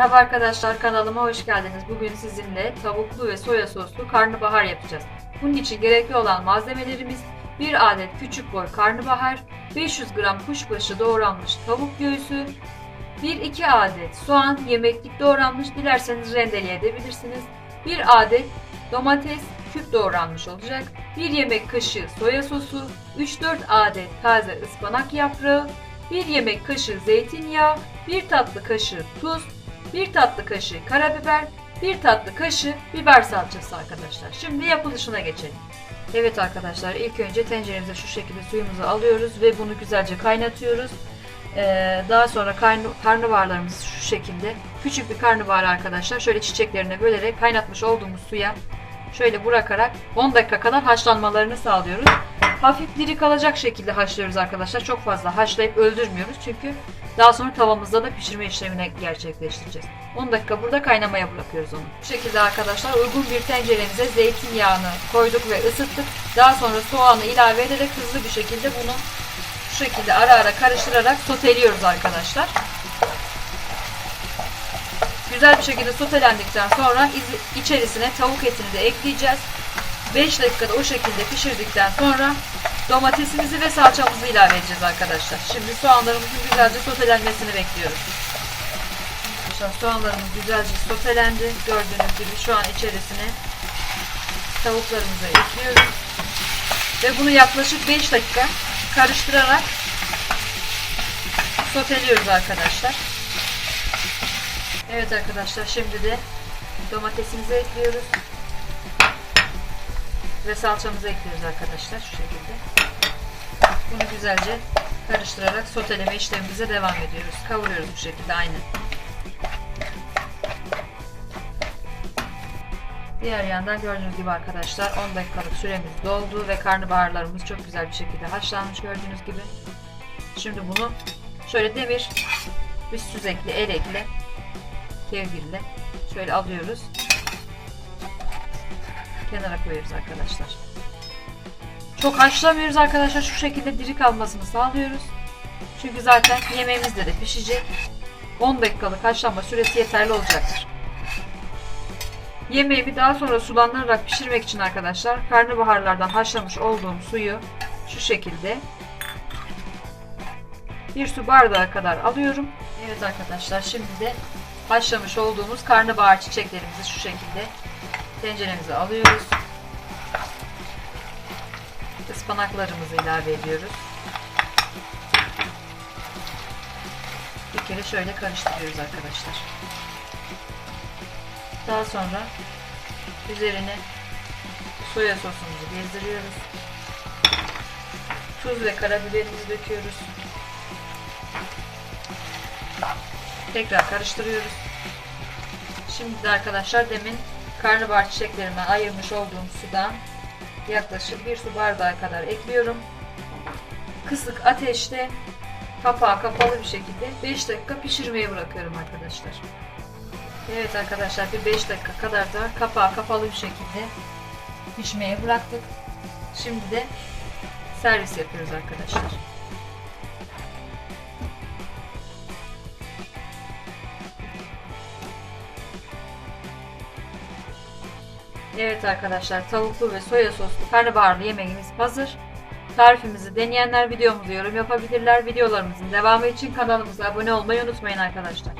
Merhaba arkadaşlar kanalıma hoş geldiniz. Bugün sizinle tavuklu ve soya soslu karnabahar yapacağız. Bunun için gerekli olan malzemelerimiz 1 adet küçük boy karnabahar, 500 gram kuşbaşı doğranmış tavuk göğsü, 1-2 adet soğan yemeklik doğranmış dilerseniz rendeleyebilirsiniz. 1 adet domates küp doğranmış olacak. 1 yemek kaşığı soya sosu, 3-4 adet taze ıspanak yaprağı, 1 yemek kaşığı zeytinyağı, 1 tatlı kaşığı tuz, 1 tatlı kaşığı karabiber, 1 tatlı kaşığı biber salçası arkadaşlar. Şimdi yapılışına geçelim. Evet arkadaşlar ilk önce tenceremize şu şekilde suyumuzu alıyoruz ve bunu güzelce kaynatıyoruz. Ee, daha sonra karn karnabaharlarımızı şu şekilde küçük bir karnabahar arkadaşlar şöyle çiçeklerine bölerek kaynatmış olduğumuz suya şöyle bırakarak 10 dakika kadar haşlanmalarını sağlıyoruz. Hafif diri kalacak şekilde haşlıyoruz arkadaşlar. Çok fazla haşlayıp öldürmüyoruz çünkü daha sonra tavamızda da pişirme işlemini gerçekleştireceğiz. 10 dakika burada kaynamaya bırakıyoruz onu. Bu şekilde arkadaşlar uygun bir tenceremize zeytinyağını koyduk ve ısıttık. Daha sonra soğanı ilave ederek hızlı bir şekilde bunu şu şekilde ara ara karıştırarak soteliyoruz arkadaşlar. Güzel bir şekilde sotelendikten sonra içerisine tavuk etini de ekleyeceğiz. 5 dakikada o şekilde pişirdikten sonra domatesimizi ve salçamızı ilave edeceğiz arkadaşlar. Şimdi soğanlarımızın güzelce sotelenmesini bekliyoruz. Arkadaşlar soğanlarımız güzelce sotelendi. Gördüğünüz gibi şu an içerisine tavuklarımızı ekliyoruz. Ve bunu yaklaşık 5 dakika karıştırarak soteliyoruz arkadaşlar. Evet arkadaşlar şimdi de domatesimizi ekliyoruz. Ve salçamızı ekliyoruz arkadaşlar şu şekilde. Bunu güzelce karıştırarak soteleme işlemimize devam ediyoruz. Kavuruyoruz bu şekilde aynı. Diğer yandan gördüğünüz gibi arkadaşlar 10 dakikalık süremiz doldu ve karnabaharlarımız çok güzel bir şekilde haşlanmış gördüğünüz gibi. Şimdi bunu şöyle demir bir süzekli elekle kevgirle şöyle alıyoruz. Kenara koyuyoruz arkadaşlar. Çok haşlamıyoruz arkadaşlar. Şu şekilde diri kalmasını sağlıyoruz. Çünkü zaten yemeğimizde de pişecek. 10 dakikalık haşlanma süresi yeterli olacaktır. Yemeğimi daha sonra sulandırarak pişirmek için arkadaşlar karnabaharlardan haşlamış olduğum suyu şu şekilde bir su bardağı kadar alıyorum. Evet arkadaşlar şimdi de haşlamış olduğumuz karnabahar çiçeklerimizi şu şekilde tenceremize alıyoruz. Ispanaklarımızı ilave ediyoruz. Bir kere şöyle karıştırıyoruz arkadaşlar. Daha sonra üzerine soya sosumuzu gezdiriyoruz. Tuz ve karabiberimizi döküyoruz. Tekrar karıştırıyoruz. Şimdi de arkadaşlar demin karnabahar çiçeklerime ayırmış olduğum sudan yaklaşık bir su bardağı kadar ekliyorum. Kısık ateşte kapağı kapalı bir şekilde 5 dakika pişirmeye bırakıyorum arkadaşlar. Evet arkadaşlar bir 5 dakika kadar da kapağı kapalı bir şekilde pişmeye bıraktık. Şimdi de servis yapıyoruz arkadaşlar. Evet arkadaşlar tavuklu ve soya soslu karnabaharlı yemeğimiz hazır. Tarifimizi deneyenler videomuzu yorum yapabilirler. Videolarımızın devamı için kanalımıza abone olmayı unutmayın arkadaşlar.